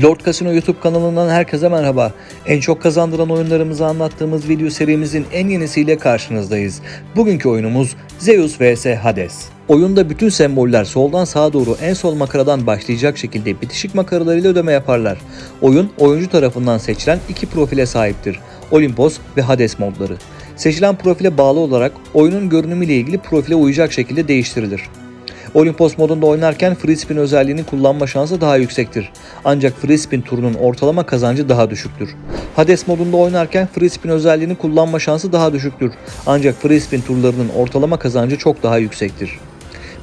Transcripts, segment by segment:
Lord Casino YouTube kanalından herkese merhaba. En çok kazandıran oyunlarımızı anlattığımız video serimizin en yenisiyle karşınızdayız. Bugünkü oyunumuz Zeus vs Hades. Oyunda bütün semboller soldan sağa doğru en sol makaradan başlayacak şekilde bitişik makaralarıyla ödeme yaparlar. Oyun oyuncu tarafından seçilen iki profile sahiptir. Olympos ve Hades modları. Seçilen profile bağlı olarak oyunun görünümüyle ilgili profile uyacak şekilde değiştirilir. Olympos modunda oynarken free spin özelliğini kullanma şansı daha yüksektir. Ancak free spin turunun ortalama kazancı daha düşüktür. Hades modunda oynarken free spin özelliğini kullanma şansı daha düşüktür. Ancak free spin turlarının ortalama kazancı çok daha yüksektir.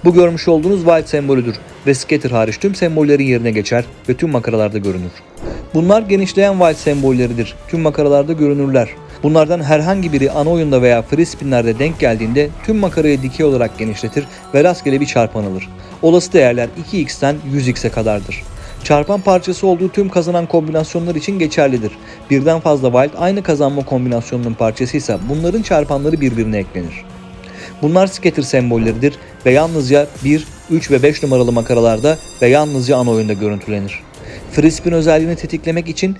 Bu görmüş olduğunuz Wild sembolüdür ve Scatter hariç tüm sembollerin yerine geçer ve tüm makaralarda görünür. Bunlar genişleyen Wild sembolleridir. Tüm makaralarda görünürler. Bunlardan herhangi biri ana oyunda veya free spinlerde denk geldiğinde tüm makarayı dikey olarak genişletir ve rastgele bir çarpan alır. Olası değerler 2x'ten 100x'e kadardır. Çarpan parçası olduğu tüm kazanan kombinasyonlar için geçerlidir. Birden fazla wild aynı kazanma kombinasyonunun parçasıysa bunların çarpanları birbirine eklenir. Bunlar scatter sembolleridir ve yalnızca 1, 3 ve 5 numaralı makaralarda ve yalnızca ana oyunda görüntülenir. Free spin özelliğini tetiklemek için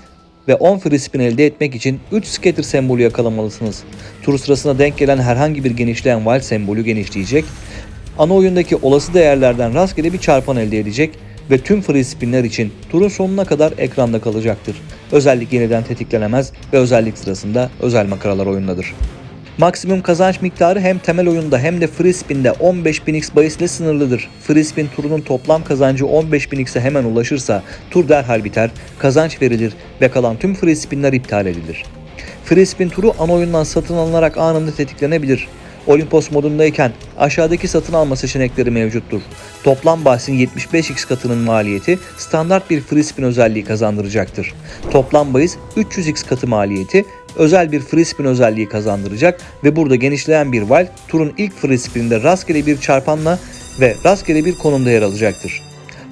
ve 10 free spin elde etmek için 3 scatter sembolü yakalamalısınız. Tur sırasında denk gelen herhangi bir genişleyen wild sembolü genişleyecek, ana oyundaki olası değerlerden rastgele bir çarpan elde edecek ve tüm free spinler için turun sonuna kadar ekranda kalacaktır. Özellik yeniden tetiklenemez ve özellik sırasında özel makaralar oyundadır. Maksimum kazanç miktarı hem temel oyunda hem de free spin'de 15.000x bahis ile sınırlıdır. Free spin turunun toplam kazancı 15.000x'e hemen ulaşırsa tur derhal biter, kazanç verilir ve kalan tüm free spinler iptal edilir. Free spin turu ana oyundan satın alınarak anında tetiklenebilir. Olympos modundayken aşağıdaki satın alma seçenekleri mevcuttur. Toplam bahsin 75x katının maliyeti standart bir free spin özelliği kazandıracaktır. Toplam bahis 300x katı maliyeti özel bir free spin özelliği kazandıracak ve burada genişleyen bir val turun ilk free spininde rastgele bir çarpanla ve rastgele bir konumda yer alacaktır.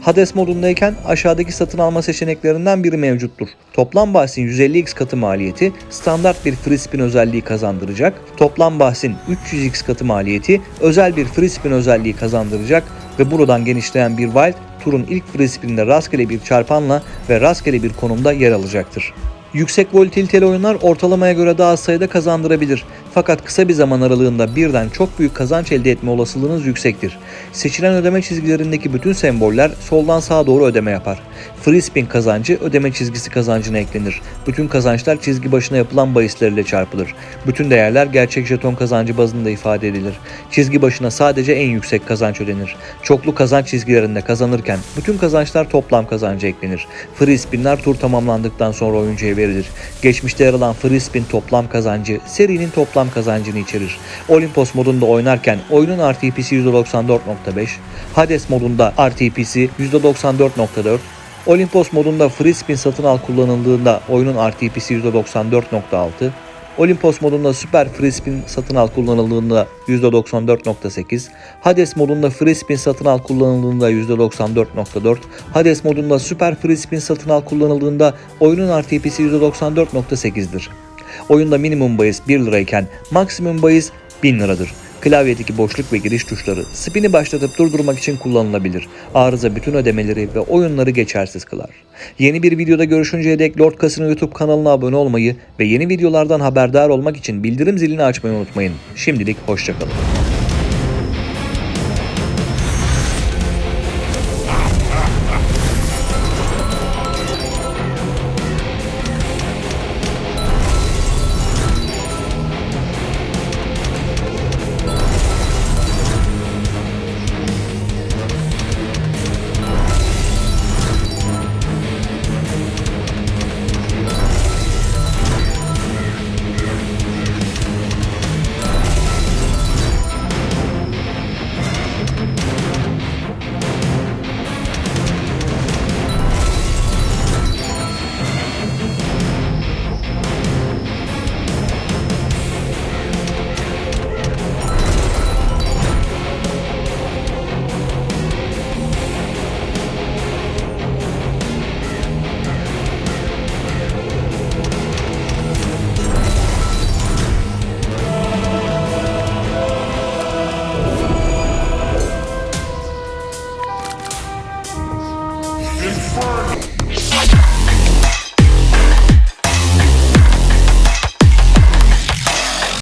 Hades modundayken aşağıdaki satın alma seçeneklerinden biri mevcuttur. Toplam bahsin 150x katı maliyeti standart bir free spin özelliği kazandıracak. Toplam bahsin 300x katı maliyeti özel bir free spin özelliği kazandıracak ve buradan genişleyen bir wild turun ilk free spininde rastgele bir çarpanla ve rastgele bir konumda yer alacaktır. Yüksek volatiliteli oyunlar ortalamaya göre daha az sayıda kazandırabilir. Fakat kısa bir zaman aralığında birden çok büyük kazanç elde etme olasılığınız yüksektir. Seçilen ödeme çizgilerindeki bütün semboller soldan sağa doğru ödeme yapar. Free spin kazancı ödeme çizgisi kazancına eklenir. Bütün kazançlar çizgi başına yapılan bahislerle çarpılır. Bütün değerler gerçek jeton kazancı bazında ifade edilir. Çizgi başına sadece en yüksek kazanç ödenir. Çoklu kazanç çizgilerinde kazanırken bütün kazançlar toplam kazancı eklenir. Free spinler tur tamamlandıktan sonra oyuncuya verilir. Geçmişte yer alan free toplam kazancı serinin toplam kazancını içerir. Olympos modunda oynarken oyunun RTP'si %94.5, Hades modunda RTP'si %94.4, Olympos modunda free satın al kullanıldığında oyunun RTP'si %94.6, Olympos modunda Super Free satın al kullanıldığında %94.8, Hades modunda Free satın al kullanıldığında %94.4, Hades modunda Super Free satın al kullanıldığında oyunun RTP'si %94.8'dir. Oyunda minimum bahis 1 lirayken maksimum bahis 1000 liradır. Klavyedeki boşluk ve giriş tuşları spini başlatıp durdurmak için kullanılabilir. Arıza bütün ödemeleri ve oyunları geçersiz kılar. Yeni bir videoda görüşünceye dek Lord Casino YouTube kanalına abone olmayı ve yeni videolardan haberdar olmak için bildirim zilini açmayı unutmayın. Şimdilik hoşçakalın. Inferno!